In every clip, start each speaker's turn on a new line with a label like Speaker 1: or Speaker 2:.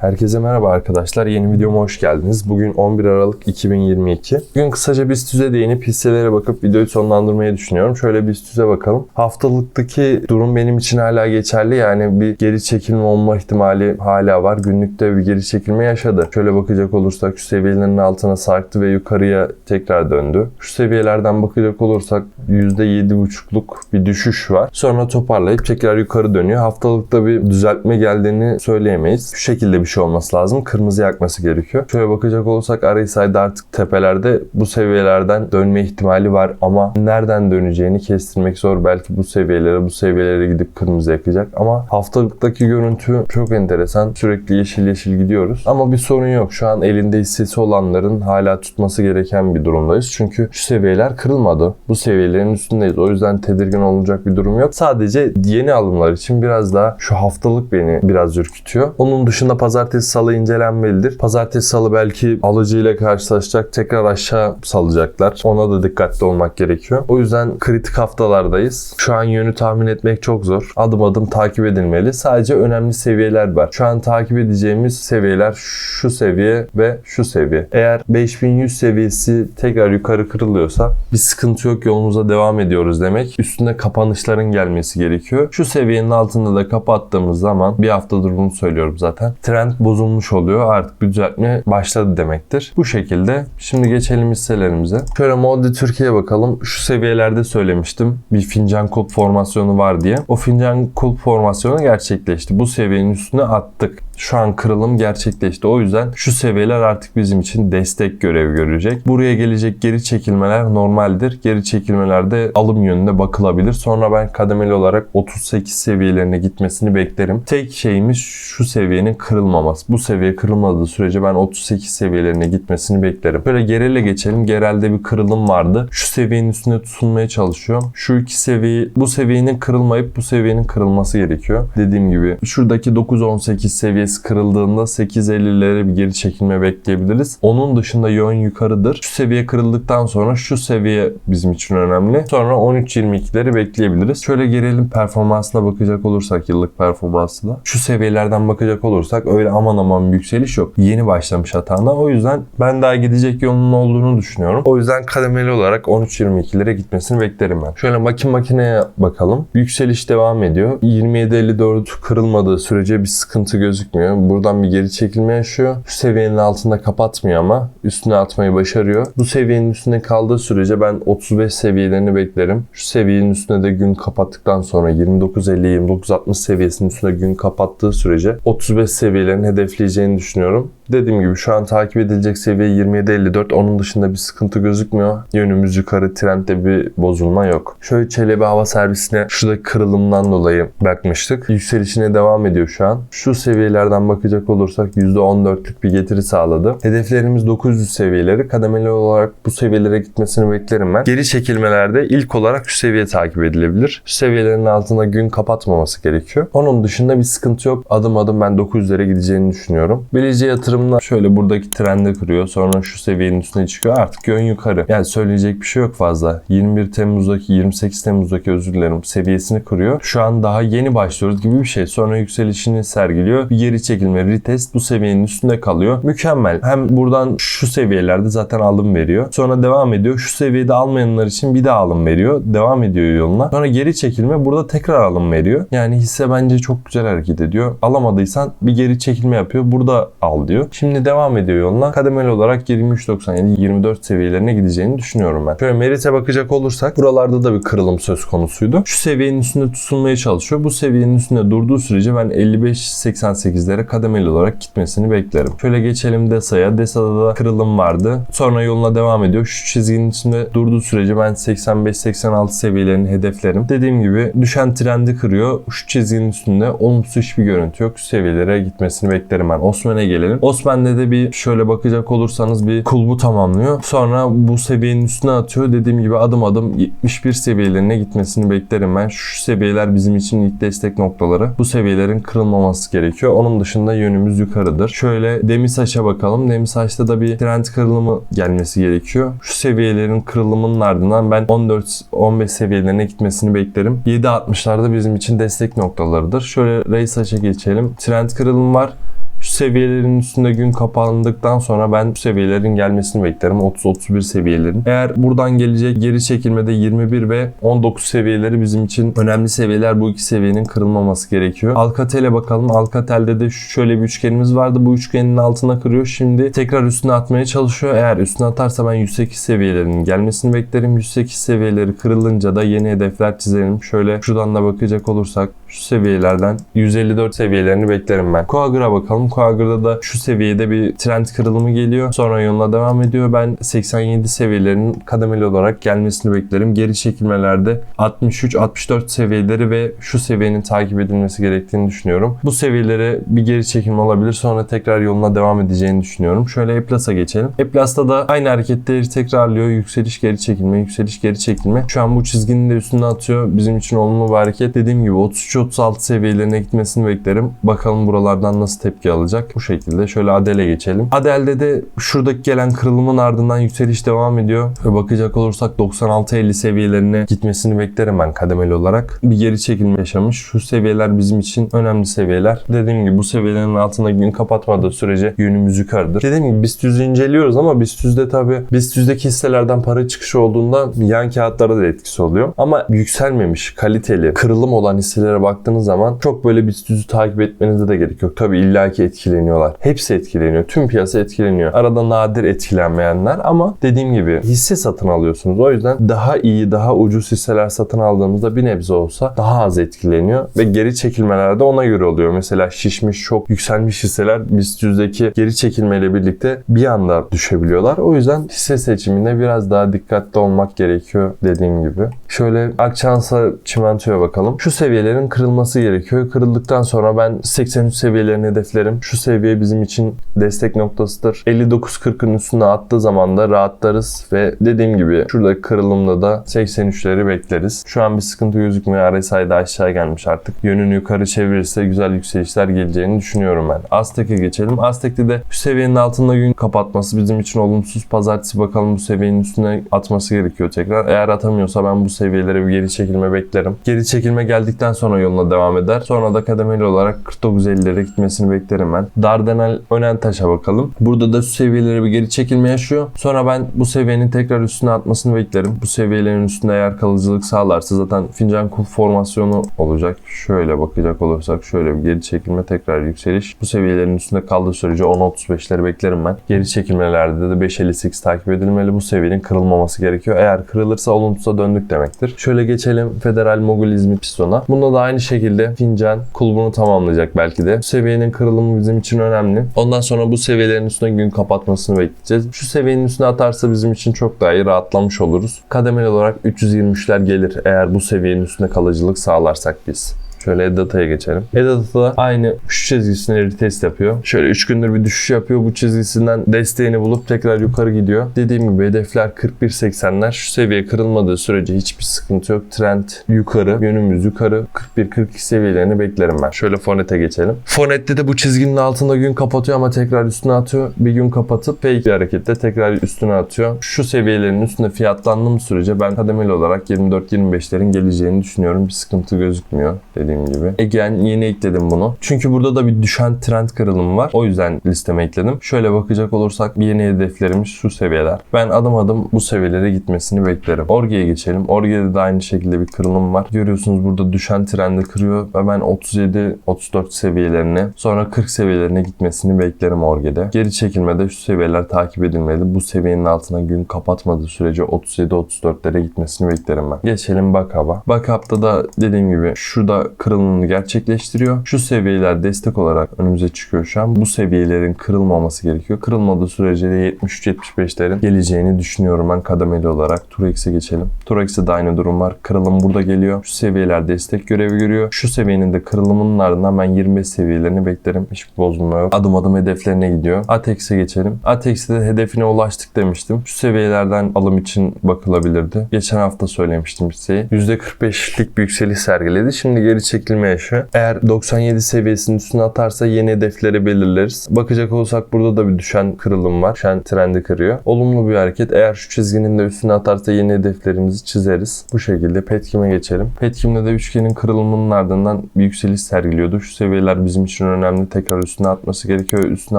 Speaker 1: Herkese merhaba arkadaşlar. Yeni videoma hoş geldiniz. Bugün 11 Aralık 2022. Bugün kısaca BIST değinip hisselere bakıp videoyu sonlandırmayı düşünüyorum. Şöyle BIST bakalım. Haftalıktaki durum benim için hala geçerli. Yani bir geri çekilme olma ihtimali hala var. Günlükte bir geri çekilme yaşadı. Şöyle bakacak olursak şu seviyelerin altına sarktı ve yukarıya tekrar döndü. Şu seviyelerden bakacak olursak %7,5'luk bir düşüş var. Sonra toparlayıp tekrar yukarı dönüyor. Haftalıkta bir düzeltme geldiğini söyleyemeyiz. Şu şekilde bir şey olması lazım. Kırmızı yakması gerekiyor. Şöyle bakacak olursak RSI'de artık tepelerde bu seviyelerden dönme ihtimali var ama nereden döneceğini kestirmek zor. Belki bu seviyelere bu seviyelere gidip kırmızı yakacak ama haftalıktaki görüntü çok enteresan. Sürekli yeşil yeşil gidiyoruz. Ama bir sorun yok. Şu an elinde hissesi olanların hala tutması gereken bir durumdayız. Çünkü şu seviyeler kırılmadı. Bu seviyelerin üstündeyiz. O yüzden tedirgin olacak bir durum yok. Sadece yeni alımlar için biraz daha şu haftalık beni biraz ürkütüyor. Onun dışında pazartesi salı incelenmelidir. Pazartesi salı belki alıcıyla karşılaşacak. Tekrar aşağı salacaklar. Ona da dikkatli olmak gerekiyor. O yüzden kritik haftalardayız. Şu an yönü tahmin etmek çok zor. Adım adım takip edilmeli. Sadece önemli seviyeler var. Şu an takip edeceğimiz seviyeler şu seviye ve şu seviye. Eğer 5100 seviyesi tekrar yukarı kırılıyorsa bir sıkıntı yok yolumuza devam ediyoruz demek. Üstüne kapanışların gelmesi gerekiyor. Şu seviyenin altında da kapattığımız zaman bir haftadır bunu söylüyorum zaten. Trend bozulmuş oluyor. Artık bir düzeltme başladı demektir. Bu şekilde. Şimdi geçelim hisselerimize. Şöyle Moddi Türkiye'ye bakalım. Şu seviyelerde söylemiştim. Bir fincan kulp formasyonu var diye. O fincan kulp formasyonu gerçekleşti. Bu seviyenin üstüne attık şu an kırılım gerçekleşti. O yüzden şu seviyeler artık bizim için destek görevi görecek. Buraya gelecek geri çekilmeler normaldir. Geri çekilmelerde alım yönünde bakılabilir. Sonra ben kademeli olarak 38 seviyelerine gitmesini beklerim. Tek şeyimiz şu seviyenin kırılmaması. Bu seviye kırılmadığı sürece ben 38 seviyelerine gitmesini beklerim. Böyle gerele geçelim. Gerelde bir kırılım vardı. Şu seviyenin üstünde tutunmaya çalışıyorum. Şu iki seviye, bu seviyenin kırılmayıp bu seviyenin kırılması gerekiyor. Dediğim gibi şuradaki 9-18 seviyesi seviyesi kırıldığında 8.50'lere bir geri çekilme bekleyebiliriz. Onun dışında yön yukarıdır. Şu seviye kırıldıktan sonra şu seviye bizim için önemli. Sonra 13.22'leri bekleyebiliriz. Şöyle gelelim performansına bakacak olursak yıllık performansına. Şu seviyelerden bakacak olursak öyle aman aman bir yükseliş yok. Yeni başlamış hatana. O yüzden ben daha gidecek yolunun olduğunu düşünüyorum. O yüzden kademeli olarak 13.22'lere gitmesini beklerim ben. Şöyle makin makineye bakalım. Yükseliş devam ediyor. 27.54 kırılmadığı sürece bir sıkıntı gözükmüyor. Buradan bir geri çekilme yaşıyor. Şu seviyenin altında kapatmıyor ama üstüne atmayı başarıyor. Bu seviyenin üstünde kaldığı sürece ben 35 seviyelerini beklerim. Şu seviyenin üstüne de gün kapattıktan sonra 29.50-29.60 seviyesinin üstüne gün kapattığı sürece 35 seviyelerini hedefleyeceğini düşünüyorum. Dediğim gibi şu an takip edilecek seviye 27.54. Onun dışında bir sıkıntı gözükmüyor. Yönümüz yukarı trendde bir bozulma yok. Şöyle Çelebi hava servisine şurada kırılımdan dolayı bakmıştık. Yükselişine devam ediyor şu an. Şu seviyelerden bakacak olursak %14'lük bir getiri sağladı. Hedeflerimiz 900 seviyeleri. Kademeli olarak bu seviyelere gitmesini beklerim ben. Geri çekilmelerde ilk olarak şu seviye takip edilebilir. Şu seviyelerin altında gün kapatmaması gerekiyor. Onun dışında bir sıkıntı yok. Adım adım ben 900'lere gideceğini düşünüyorum. Bilece yatırımla şöyle buradaki trendi kırıyor. Sonra şu seviyenin üstüne çıkıyor. Artık yön yukarı. Yani söyleyecek bir şey yok fazla. 21 Temmuz'daki 28 Temmuz'daki özür dilerim seviyesini kırıyor. Şu an daha yeni başlıyoruz gibi bir şey. Sonra yükselişini sergiliyor. Bir geri çekilme retest bu seviyenin üstünde kalıyor. Mükemmel. Hem buradan şu seviyelerde zaten alım veriyor. Sonra devam ediyor. Şu seviyede almayanlar için bir daha alım veriyor. Devam ediyor yoluna. Sonra geri çekilme burada tekrar alım veriyor. Yani hisse bence çok güzel hareket ediyor. Alamadıysan bir geri çekilme yapıyor. Burada al diyor. Şimdi devam ediyor yoluna. Kademeli olarak 23.97-24 seviyelerine gideceğini düşünüyorum ben. Şöyle Merit'e bakacak olursak buralarda da bir kırılım söz konusuydu. Şu seviyenin üstünde tutulmaya çalışıyor. Bu seviyenin üstünde durduğu sürece ben 55-88'lere kademeli olarak gitmesini beklerim. Şöyle geçelim DESA'ya. DESA'da da kırılım vardı. Sonra yoluna devam ediyor. Şu çizginin üstünde durduğu sürece ben 85-86 seviyelerini hedeflerim. Dediğim gibi düşen trendi kırıyor. Şu çizginin üstünde olumsuz hiçbir görüntü yok. Şu seviyelere gitmesini beklerim ben. Osman'a gelelim. Osman'da de bir şöyle bakacak olursanız bir kulbu tamamlıyor. Sonra bu seviyenin üstüne atıyor. Dediğim gibi adım adım 71 seviyelerine gitmesini beklerim ben. Şu seviyeler bizim için ilk destek noktaları. Bu seviyelerin kırılmaması gerekiyor. Onun dışında yönümüz yukarıdır. Şöyle Demisaç'a bakalım. Demisaç'ta da bir trend kırılımı gelmesi gerekiyor. Şu seviyelerin kırılımının ardından ben 14-15 seviyelerine gitmesini beklerim. 7.60'larda bizim için destek noktalarıdır. Şöyle Raysaç'a geçelim. Trend kırılımı var. Şu seviyelerin üstünde gün kapandıktan sonra ben bu seviyelerin gelmesini beklerim. 30-31 seviyelerin. Eğer buradan gelecek geri çekilmede 21 ve 19 seviyeleri bizim için önemli seviyeler. Bu iki seviyenin kırılmaması gerekiyor. Alcatel'e bakalım. Alcatel'de de şöyle bir üçgenimiz vardı. Bu üçgenin altına kırıyor. Şimdi tekrar üstüne atmaya çalışıyor. Eğer üstüne atarsa ben 108 seviyelerinin gelmesini beklerim. 108 seviyeleri kırılınca da yeni hedefler çizelim. Şöyle şuradan da bakacak olursak şu seviyelerden 154 seviyelerini beklerim ben. Coagr'a bakalım. Coagr'da da şu seviyede bir trend kırılımı geliyor. Sonra yoluna devam ediyor. Ben 87 seviyelerinin kademeli olarak gelmesini beklerim. Geri çekilmelerde 63-64 seviyeleri ve şu seviyenin takip edilmesi gerektiğini düşünüyorum. Bu seviyelere bir geri çekilme olabilir. Sonra tekrar yoluna devam edeceğini düşünüyorum. Şöyle Eplas'a geçelim. Eplas'ta da aynı hareketleri tekrarlıyor. Yükseliş geri çekilme, yükseliş geri çekilme. Şu an bu çizginin de üstüne atıyor. Bizim için olumlu bir hareket. Dediğim gibi 33-36 seviyelerine gitmesini beklerim. Bakalım buralardan nasıl tepki alacak. Bu şekilde. Şöyle Adel'e geçelim. Adel'de de şuradaki gelen kırılımın ardından yükseliş devam ediyor. Ve bakacak olursak 96-50 seviyelerine gitmesini beklerim ben kademeli olarak. Bir geri çekilme yaşamış. Şu seviyeler bizim için önemli seviyeler. Dediğim gibi bu seviyelerin altında gün kapatmadığı sürece yönümüz yukarıdır. Dediğim gibi BIST 100'ü inceliyoruz ama BIST 100'de tabi BIST 100'deki hisselerden para çıkışı olduğunda yan kağıtlara da etkisi oluyor. Ama yükselmemiş, kaliteli, kırılım olan hisselere baktığınız zaman çok böyle BIST 100'ü takip etmenize de gerek yok. Tabi illaki etkileniyorlar. Hepsi etkileniyor. Tüm piyasa etkileniyor. Arada nadir etkilenmeyenler ama dediğim gibi hisse satın alıyorsunuz. O yüzden daha iyi, daha ucuz hisseler satın aldığımızda bir nebze olsa daha az etkileniyor ve geri çekilmeler de ona göre oluyor. Mesela şişmiş, çok yükselmiş hisseler BIST 100'deki geri çekilmeyle birlikte bir anda düşebiliyorlar. O yüzden hisse seçiminde biraz daha dikkatli olmak gerekiyor dediğim gibi. Şöyle Akçansa çimentoya bakalım. Şu seviyelerin kırılması gerekiyor. Kırıldıktan sonra ben 83 seviyelerini hedeflerim. Şu seviye bizim için destek noktasıdır. 59.40'ın üstüne attığı zaman da rahatlarız ve dediğim gibi şurada kırılımda da 83'leri bekleriz. Şu an bir sıkıntı gözükmüyor. RSI'de aşağı gelmiş artık. Yönünü yukarı çevirirse güzel yükselişler geleceğini düşünüyorum ben. Aztek'e geçelim. Aztek'te de şu seviyenin altında gün kapatması bizim için olumsuz. Pazartesi bakalım bu seviyenin üstüne atması gerekiyor tekrar. Eğer atamıyorsa ben bu seviyelere bir geri çekilme beklerim. Geri çekilme geldikten sonra yoluna devam eder. Sonra da kademeli olarak 49.50'lere gitmesini beklerim ben. Dardanel Önentaş'a bakalım. Burada da seviyelere bir geri çekilme yaşıyor. Sonra ben bu seviyenin tekrar üstüne atmasını beklerim. Bu seviyelerin üstünde eğer kalıcılık sağlarsa zaten fincan kul formasyonu olacak. Şöyle bakacak olursak şöyle bir geri çekilme tekrar yükseliş. Bu seviyelerin üstünde kaldığı sürece 10.35'leri beklerim ben. Geri çekilmelerde de 5.58 takip edilmeli. Bu seviyenin kırılmaması gerekiyor. Eğer kırılırsa olumsuza döndük demektir. Şöyle geçelim Federal Mogul İzmit Piston'a. Bunda da aynı şekilde fincan kulbunu tamamlayacak belki de. Bu seviyenin kırılımı bizim için önemli. Ondan sonra bu seviyelerin üstüne gün kapatmasını bekleyeceğiz. Şu seviyenin üstüne atarsa bizim için çok daha iyi rahatlamış oluruz. Kademeli olarak 323'ler gelir eğer bu seviyenin üstünde kalıcılık sağlarsak biz. Şöyle Edata'ya geçelim. Edata da aynı şu çizgisine retest yapıyor. Şöyle 3 gündür bir düşüş yapıyor. Bu çizgisinden desteğini bulup tekrar yukarı gidiyor. Dediğim gibi hedefler 41.80'ler. Şu seviye kırılmadığı sürece hiçbir sıkıntı yok. Trend yukarı, yönümüz yukarı. 41-42 seviyelerini beklerim ben. Şöyle Fonet'e geçelim. Fonet'te de bu çizginin altında gün kapatıyor ama tekrar üstüne atıyor. Bir gün kapatıp fake bir hareketle tekrar üstüne atıyor. Şu seviyelerin üstünde fiyatlandığım sürece ben kademeli olarak 24-25'lerin geleceğini düşünüyorum. Bir sıkıntı gözükmüyor dediğim gibi. Egen yeni ekledim bunu. Çünkü burada da bir düşen trend kırılımı var. O yüzden listeme ekledim. Şöyle bakacak olursak yeni hedeflerimiz şu seviyeler. Ben adım adım bu seviyelere gitmesini beklerim. Orge'ye geçelim. Orge'de de aynı şekilde bir kırılım var. Görüyorsunuz burada düşen trendi kırıyor ve ben 37-34 seviyelerini sonra 40 seviyelerine gitmesini beklerim Orge'de. Geri çekilmede şu seviyeler takip edilmeli. Bu seviyenin altına gün kapatmadığı sürece 37-34'lere gitmesini beklerim ben. Geçelim Bakab'a. Bakab'da da dediğim gibi şurada kırılımını gerçekleştiriyor. Şu seviyeler destek olarak önümüze çıkıyor şu an. Bu seviyelerin kırılmaması gerekiyor. Kırılmadığı sürece de 73-75'lerin geleceğini düşünüyorum ben kademeli olarak. Turex'e geçelim. Turex'e de aynı durum var. Kırılım burada geliyor. Şu seviyeler destek görevi görüyor. Şu seviyenin de kırılımının ardından ben 25 seviyelerini beklerim. Hiçbir bozulma yok. Adım adım hedeflerine gidiyor. Atex'e geçelim. Atex'te de hedefine ulaştık demiştim. Şu seviyelerden alım için bakılabilirdi. Geçen hafta söylemiştim hisseyi. %45'lik bir yükseliş sergiledi. Şimdi geri çekilme yaşı. Eğer 97 seviyesinin üstüne atarsa yeni hedefleri belirleriz. Bakacak olursak burada da bir düşen kırılım var. Düşen trendi kırıyor. Olumlu bir hareket. Eğer şu çizginin de üstüne atarsa yeni hedeflerimizi çizeriz. Bu şekilde Petkim'e geçelim. Petkim'de de üçgenin kırılımının ardından bir yükseliş sergiliyordu. Şu seviyeler bizim için önemli. Tekrar üstüne atması gerekiyor. Üstüne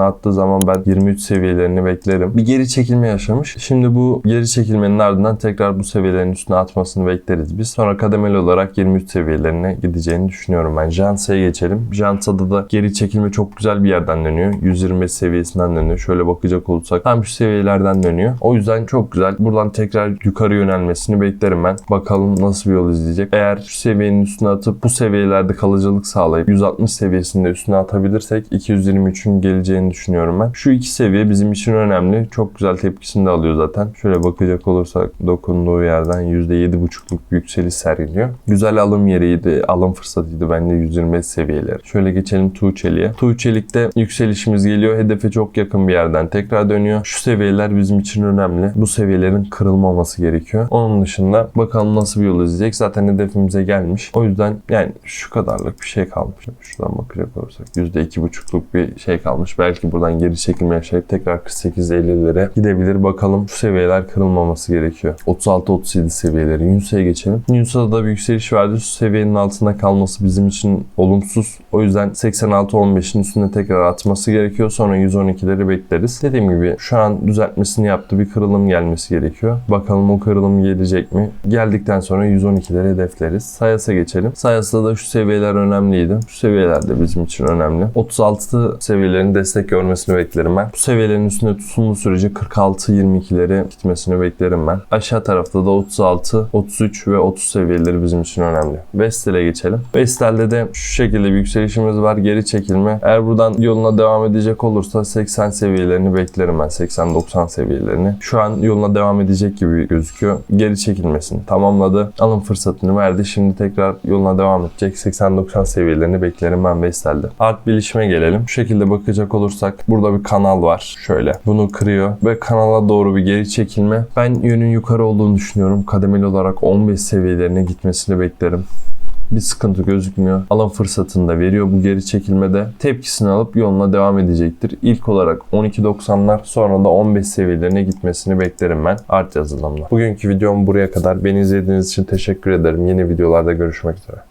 Speaker 1: attığı zaman ben 23 seviyelerini beklerim. Bir geri çekilme yaşamış. Şimdi bu geri çekilmenin ardından tekrar bu seviyelerin üstüne atmasını bekleriz biz. Sonra kademeli olarak 23 seviyelerine gideceğini düşünüyorum ben. Jansa'ya geçelim. Jansa'da da geri çekilme çok güzel bir yerden dönüyor. 125 seviyesinden dönüyor. Şöyle bakacak olursak tam şu seviyelerden dönüyor. O yüzden çok güzel. Buradan tekrar yukarı yönelmesini beklerim ben. Bakalım nasıl bir yol izleyecek. Eğer şu seviyenin üstüne atıp bu seviyelerde kalıcılık sağlayıp 160 seviyesinde üstüne atabilirsek 223'ün geleceğini düşünüyorum ben. Şu iki seviye bizim için önemli. Çok güzel tepkisini de alıyor zaten. Şöyle bakacak olursak dokunduğu yerden %7,5'luk bir yükseliş sergiliyor. Güzel alım yeriydi. Alım fırsatıydı bence 125 seviyeler. Şöyle geçelim Tuğçelik'e. Tuğçelik'te yükselişimiz geliyor. Hedefe çok yakın bir yerden tekrar dönüyor. Şu seviyeler bizim için önemli. Bu seviyelerin kırılmaması gerekiyor. Onun dışında bakalım nasıl bir yol izleyecek. Zaten hedefimize gelmiş. O yüzden yani şu kadarlık bir şey kalmış. Şuradan bakacak olursak %2,5'luk bir şey kalmış. Belki buradan geri çekilme yaşayıp tekrar 48-50'lere gidebilir. Bakalım şu seviyeler kırılmaması gerekiyor. 36-37 seviyeleri. Yunus'a geçelim. Yunus'a da bir yükseliş verdi. Şu seviyenin altında kalması bizim için olumsuz. O yüzden 86-15'in üstüne tekrar atması gerekiyor. Sonra 112'leri bekleriz. Dediğim gibi şu an düzeltmesini yaptı. Bir kırılım gelmesi gerekiyor. Bakalım o kırılım gelecek mi? Geldikten sonra 112'leri hedefleriz. Sayas'a geçelim. Sayas'ta da şu seviyeler önemliydi. Şu seviyeler de bizim için önemli. 36 seviyelerin destek görmesini beklerim ben. Bu seviyelerin üstünde tutulduğu sürece 46-22'leri gitmesini beklerim ben. Aşağı tarafta da 36, 33 ve 30 seviyeleri bizim için önemli. Vestel'e geçelim. Vestel'de de şu şekilde bir yükselişimiz var. Geri çekilme. Eğer buradan yoluna devam edecek olursa 80 seviyelerini beklerim ben. 80-90 seviyelerini. Şu an yoluna devam edecek gibi gözüküyor. Geri çekilmesini tamamladı. Alım fırsatını verdi. Şimdi tekrar yoluna devam edecek. 80-90 seviyelerini beklerim ben Vestel'de. Art bilişime gelelim. Şu şekilde bakacak olursak burada bir kanal var. Şöyle. Bunu kırıyor ve kanala doğru bir geri çekilme. Ben yönün yukarı olduğunu düşünüyorum. Kademeli olarak 15 seviyelerine gitmesini beklerim bir sıkıntı gözükmüyor. Alım fırsatını da veriyor bu geri çekilmede. Tepkisini alıp yoluna devam edecektir. İlk olarak 12.90'lar sonra da 15 seviyelerine gitmesini beklerim ben art yazılımla. Bugünkü videom buraya kadar. Beni izlediğiniz için teşekkür ederim. Yeni videolarda görüşmek üzere.